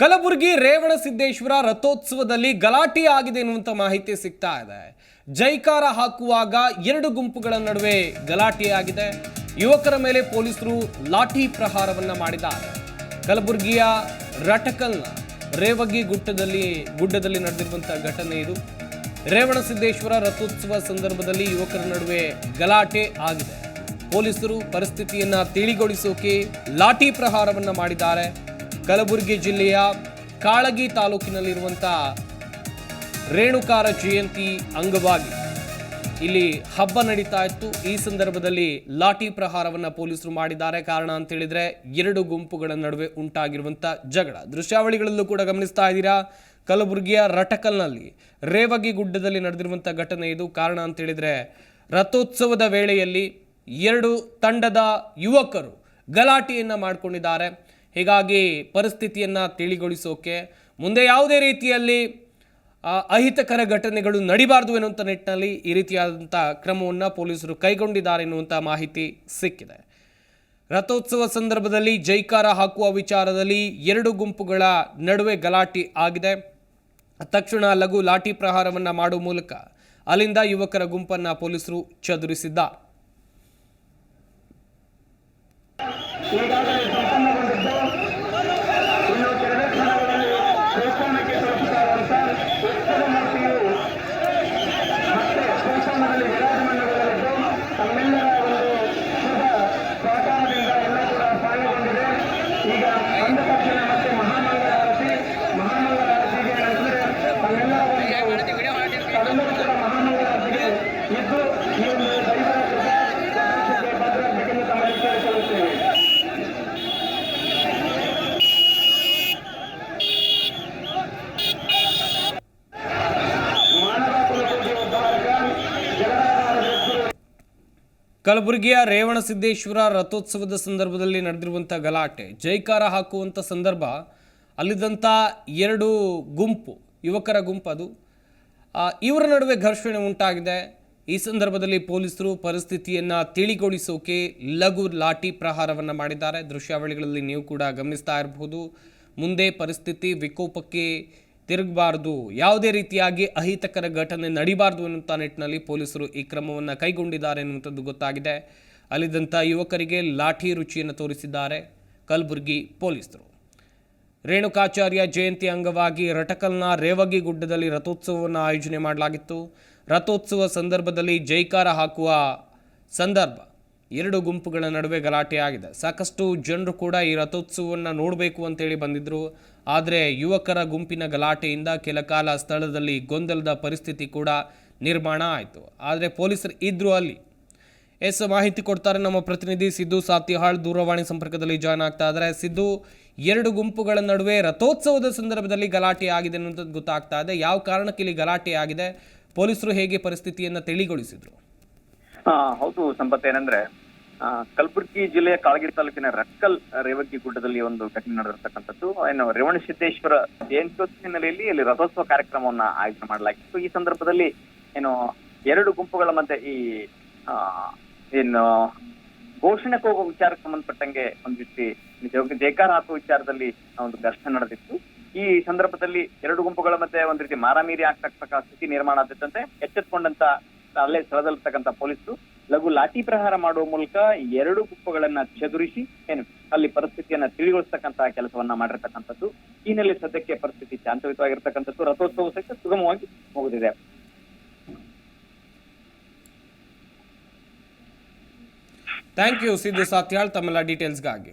ಕಲಬುರಗಿ ರೇವಣ ಸಿದ್ದೇಶ್ವರ ರಥೋತ್ಸವದಲ್ಲಿ ಗಲಾಟೆ ಆಗಿದೆ ಎನ್ನುವಂಥ ಮಾಹಿತಿ ಸಿಗ್ತಾ ಇದೆ. ಜೈಕಾರ ಹಾಕುವಾಗ ಎರಡು ಗುಂಪುಗಳ ನಡುವೆ ಗಲಾಟೆಯಾಗಿದೆ ಯುವಕರ ಮೇಲೆ ಪೊಲೀಸರು ಲಾಠಿ ಪ್ರಹಾರವನ್ನ ಮಾಡಿದ್ದಾರೆ. ಕಲಬುರಗಿಯ ರಟಕಲ್ನ ರೇವಗಿ ಗುಟ್ಟದಲ್ಲಿ ಗುಡ್ಡದಲ್ಲಿ ನಡೆದಿರುವಂತಹ ಘಟನೆ ಇದು. ರೇವಣಸಿದ್ದೇಶ್ವರ ರಥೋತ್ಸವ ಸಂದರ್ಭದಲ್ಲಿ ಯುವಕರ ನಡುವೆ ಗಲಾಟೆ ಆಗಿದೆ. ಪೊಲೀಸರು ಪರಿಸ್ಥಿತಿಯನ್ನ ತಿಳಿಗೊಳಿಸೋಕೆ ಲಾಠಿ ಪ್ರಹಾರವನ್ನ ಮಾಡಿದ್ದಾರೆ. ಕಲಬುರಗಿ ಜಿಲ್ಲೆಯ ಕಾಳಗಿ ತಾಲೂಕಿನಲ್ಲಿರುವಂಥ ರೇಣುಕಾರ ಜಯಂತಿ ಅಂಗವಾಗಿ ಇಲ್ಲಿ ಹಬ್ಬ ನಡೀತಾ ಇತ್ತು. ಈ ಸಂದರ್ಭದಲ್ಲಿ ಲಾಠಿ ಪ್ರಹಾರವನ್ನ ಪೊಲೀಸರು ಮಾಡಿದ್ದಾರೆ. ಕಾರಣ ಅಂತ ಹೇಳಿದ್ರೆ ಎರಡು ಗುಂಪುಗಳ ನಡುವೆ ಉಂಟಾಗಿರುವಂಥ ಜಗಳ. ದೃಶ್ಯಾವಳಿಗಳಲ್ಲೂ ಕೂಡ ಗಮನಿಸ್ತಾ ಇದ್ದೀರಾ? ಕಲಬುರಗಿಯ ರಟಕಲ್ನಲ್ಲಿ ರೇವಗಿ ಗುಡ್ಡದಲ್ಲಿ ನಡೆದಿರುವಂಥ ಘಟನೆ ಇದು. ಕಾರಣ ಅಂತ ಹೇಳಿದ್ರೆ ರಥೋತ್ಸವದ ವೇಳೆಯಲ್ಲಿ ಎರಡು ತಂಡದ ಯುವಕರು ಗಲಾಟೆಯನ್ನ ಮಾಡಿಕೊಂಡಿದ್ದಾರೆ. ಹೀಗಾಗಿ ಪರಿಸ್ಥಿತಿಯನ್ನು ತಿಳಿಗೊಳಿಸೋಕೆ ಮುಂದೆ ಯಾವುದೇ ರೀತಿಯಲ್ಲಿ ಅಹಿತಕರ ಘಟನೆಗಳು ನಡಿಬಾರ್ದು ಎನ್ನುವಂಥ ನಿಟ್ಟಿನಲ್ಲಿ ಈ ರೀತಿಯಾದಂಥ ಕ್ರಮವನ್ನು ಪೊಲೀಸರು ಕೈಗೊಂಡಿದ್ದಾರೆ ಎನ್ನುವಂಥ ಮಾಹಿತಿ ಸಿಕ್ಕಿದೆ. ರಥೋತ್ಸವ ಸಂದರ್ಭದಲ್ಲಿ ಜೈಕಾರ ಹಾಕುವ ವಿಚಾರದಲ್ಲಿ ಎರಡು ಗುಂಪುಗಳ ನಡುವೆ ಗಲಾಟೆ ಆಗಿದೆ. ತಕ್ಷಣ ಲಘು ಲಾಠಿ ಪ್ರಹಾರವನ್ನು ಮಾಡುವ ಮೂಲಕ ಅಲ್ಲಿಂದ ಯುವಕರ ಗುಂಪನ್ನು ಪೊಲೀಸರು ಚದುರಿಸಿದ್ದಾರೆ. ಕಲಬುರಗಿಯ ರೇವಣಸಿದ್ದೇಶ್ವರ ರಥೋತ್ಸವದ ಸಂದರ್ಭದಲ್ಲಿ ನಡೆದಿರುವಂಥ ಗಲಾಟೆ, ಜೈಕಾರ ಹಾಕುವಂಥ ಸಂದರ್ಭ, ಅಲ್ಲಿದ್ದಂಥ ಎರಡು ಗುಂಪು, ಯುವಕರ ಗುಂಪು ಅದು. ಇವರ ನಡುವೆ ಘರ್ಷಣೆ ಉಂಟಾಗಿದೆ. ಈ ಸಂದರ್ಭದಲ್ಲಿ ಪೊಲೀಸರು ಪರಿಸ್ಥಿತಿಯನ್ನು ತಿಳಿಗೊಳಿಸೋಕೆ ಲಘು ಲಾಠಿ ಪ್ರಹಾರವನ್ನು ಮಾಡಿದ್ದಾರೆ. ದೃಶ್ಯಾವಳಿಗಳಲ್ಲಿ ನೀವು ಕೂಡ ಗಮನಿಸ್ತಾ ಇರಬಹುದು. ಮುಂದೆ ಪರಿಸ್ಥಿತಿ ವಿಕೋಪಕ್ಕೆ ತಿರುಗಬಾರ್ದು. ಯಾವುದೇ ರೀತಿಯಾಗಿ ಅಹಿತಕರ ಘಟನೆ ನಡಿಬಾರ್ದು ಎನ್ನುವಂಥ ನಿಟ್ಟಿನಲ್ಲಿ ಪೊಲೀಸರು ಈ ಕ್ರಮವನ್ನು ಕೈಗೊಂಡಿದ್ದಾರೆ ಎನ್ನುವಂಥದ್ದು ಗೊತ್ತಾಗಿದೆ. ಅಲ್ಲಿದ್ದಂಥ ಯುವಕರಿಗೆ ಲಾಠಿ ರುಚಿಯನ್ನು ತೋರಿಸಿದ್ದಾರೆ ಕಲಬುರಗಿ ಪೊಲೀಸರು. ರೇಣುಕಾಚಾರ್ಯ ಜಯಂತಿ ಅಂಗವಾಗಿ ರಟಕಲ್ನ ರೇವಗಿ ಗುಡ್ಡದಲ್ಲಿ ರಥೋತ್ಸವವನ್ನು ಆಯೋಜನೆ ಮಾಡಲಾಗಿತ್ತು. ರಥೋತ್ಸವ ಸಂದರ್ಭದಲ್ಲಿ ಜೈಕಾರ ಹಾಕುವ ಸಂದರ್ಭ. ಎರಡು ಗುಂಪುಗಳ ನಡುವೆ ಗಲಾಟೆ ಆಗಿದೆ ಸಾಕಷ್ಟು ಜನರು ಕೂಡ ಈ ರಥೋತ್ಸವವನ್ನು ನೋಡಬೇಕು ಅಂತೇಳಿ ಬಂದಿದ್ದರು ಆದರೆ ಯುವಕರ ಗುಂಪಿನ ಗಲಾಟೆಯಿಂದ ಕೆಲ ಕಾಲ ಸ್ಥಳದಲ್ಲಿ ಗೊಂದಲದ ಪರಿಸ್ಥಿತಿ ಕೂಡ ನಿರ್ಮಾಣ ಆಯಿತು. ಆದರೆ ಪೊಲೀಸರು ಇದ್ದರು ಅಲ್ಲಿ. ಎಸ್, ಮಾಹಿತಿ ಕೊಡ್ತಾರೆ ನಮ್ಮ ಪ್ರತಿನಿಧಿ ಸಿದ್ದು ಸಾತಿಹಾಳ್ ದೂರವಾಣಿ ಸಂಪರ್ಕದಲ್ಲಿ ಜಾಯ್ನ್ ಆಗ್ತಾ ಇದ್ದಾರೆ. ಸಿದ್ದು, ಎರಡು ಗುಂಪುಗಳ ನಡುವೆ ರಥೋತ್ಸವದ ಸಂದರ್ಭದಲ್ಲಿ ಗಲಾಟೆ ಆಗಿದೆ ಅನ್ನೋದು ಗೊತ್ತಾಗ್ತಾ ಇದೆ. ಯಾವ ಕಾರಣಕ್ಕೆ ಇಲ್ಲಿ ಗಲಾಟೆ ಆಗಿದೆ? ಪೊಲೀಸರು ಹೇಗೆ ಪರಿಸ್ಥಿತಿಯನ್ನು ತಿಳಿಗೊಳಿಸಿದ್ರು? ಹೌದು ಸಂಪತ್ ಏನಂದ್ರೆ ಕಲಬುರಗಿ ಜಿಲ್ಲೆಯ ಕಾಳಗಿರಿ ತಾಲೂಕಿನ ರಕ್ಕಲ್ ರೇವಕ್ಕಿ ಗುಡ್ಡದಲ್ಲಿ ಒಂದು ಘಟನೆ ನಡೆದಿರ್ತಕ್ಕಂಥದ್ದು. ಏನು ರೇವಣಸಿದ್ದೇಶ್ವರ ಜಯಂತ್ಯೋತ್ಸವ ಹಿನ್ನೆಲೆಯಲ್ಲಿ ಇಲ್ಲಿ ರಥೋತ್ಸವ ಕಾರ್ಯಕ್ರಮವನ್ನ ಆಯೋಜನೆ ಮಾಡಲಾಗಿತ್ತು. ಈ ಸಂದರ್ಭದಲ್ಲಿ ಏನು ಎರಡು ಗುಂಪುಗಳ ಮಧ್ಯೆ ಈ ಏನು ಘೋಷಣೆ ಹೋಗೋ ವಿಚಾರಕ್ಕೆ ಸಂಬಂಧಪಟ್ಟಂಗೆ ಒಂದು ರೀತಿ ಜೈಕಾರ ಹಾಕುವ ವಿಚಾರದಲ್ಲಿ ಒಂದು ಘರ್ಷಣೆ ನಡೆದಿತ್ತು. ಈ ಸಂದರ್ಭದಲ್ಲಿ ಎರಡು ಗುಂಪುಗಳ ಮಧ್ಯೆ ಒಂದ್ ರೀತಿ ಮಾರಾಮೀರಿ ಆಗ್ತಕ್ಕಂಥ ಸ್ಥಿತಿ ನಿರ್ಮಾಣ ಆಗ್ತಿತ್ತಂತೆ ಎಚ್ಚೆತ್ಕೊಂಡಂತ ಅಲ್ಲೇ ಸ್ಥಳದಲ್ಲಿರ್ತಕ್ಕಂಥ ಪೊಲೀಸರು ಲಘು ಲಾಠಿ ಪ್ರಹಾರ ಮಾಡುವ ಮೂಲಕ ಎರಡು ಗುಂಪುಗಳನ್ನ ಚದುರಿಸಿ, ಏನು, ಅಲ್ಲಿ ಪರಿಸ್ಥಿತಿಯನ್ನ ತಿಳಿಗೊಳಿಸ್ತಕ್ಕಂತಹ ಕೆಲಸವನ್ನ ಮಾಡಿರ್ತಕ್ಕಂಥದ್ದು. ಈ ನೆಲೆ ಸದ್ಯಕ್ಕೆ ಪರಿಸ್ಥಿತಿ ಶಾಂತಯುತವಾಗಿರ್ತಕ್ಕಂಥದ್ದು. ರಥೋತ್ಸವ ಸಹಿತ ಸುಗಮವಾಗಿ ಮುಗಿದಿದೆ. ಥ್ಯಾಂಕ್ ಯು ಸಿದ್ದು ಸಾತ್ಯಾಳ್, ತಮ್ಮೆಲ್ಲ ಡೀಟೇಲ್ಸ್ಗಾಗಿ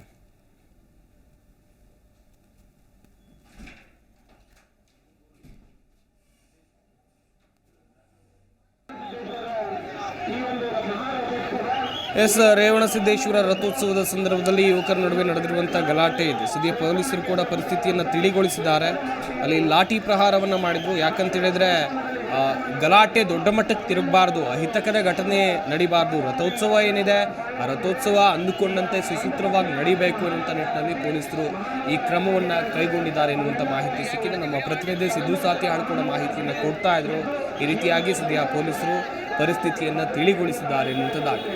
ಎಸ್ ರೇವಣಸಿದ್ದೇಶ್ವರ ರಥೋತ್ಸವದ ಸಂದರ್ಭದಲ್ಲಿ ಯುವಕರ ನಡುವೆ ನಡೆದಿರುವಂಥ ಗಲಾಟೆ ಇದೆ. ಸದ್ಯ ಪೊಲೀಸರು ಕೂಡ ಪರಿಸ್ಥಿತಿಯನ್ನು ತಿಳಿಗೊಳಿಸಿದ್ದಾರೆ. ಅಲ್ಲಿ ಲಾಠಿ ಪ್ರಹಾರವನ್ನು ಮಾಡಿದ್ರು. ಯಾಕಂತ ಹೇಳಿದ್ರೆ ಗಲಾಟೆ ದೊಡ್ಡ ಮಟ್ಟಕ್ಕೆ ತಿರುಗಬಾರ್ದು. ಅಹಿತಕರ ಘಟನೆ ನಡಿಬಾರ್ದು. ರಥೋತ್ಸವ ಏನಿದೆ, ಆ ರಥೋತ್ಸವ ಅಂದುಕೊಂಡಂತೆ ಸುಸೂತ್ರವಾಗಿ ನಡಿಬೇಕು ಅನ್ನುವಂಥ ನಿಟ್ಟಿನಲ್ಲಿ ಪೊಲೀಸರು ಈ ಕ್ರಮವನ್ನು ಕೈಗೊಂಡಿದ್ದಾರೆ ಎನ್ನುವಂಥ ಮಾಹಿತಿ ಸಿಕ್ಕಿದೆ. ನಮ್ಮ ಪ್ರತಿನಿಧಿ ಸಿದ್ದು ಸಾತಿ ಆಡ್ಕೊಂಡ ಮಾಹಿತಿಯನ್ನು ಕೊಡ್ತಾ ಇದ್ರು. ಈ ರೀತಿಯಾಗಿ ಸದ್ಯ ಪೊಲೀಸರು ಪರಿಸ್ಥಿತಿಯನ್ನು ತಿಳಿಗೊಳಿಸಿದ್ದಾರೆ ಎನ್ನುವಂಥದ್ದಾಗಿದೆ.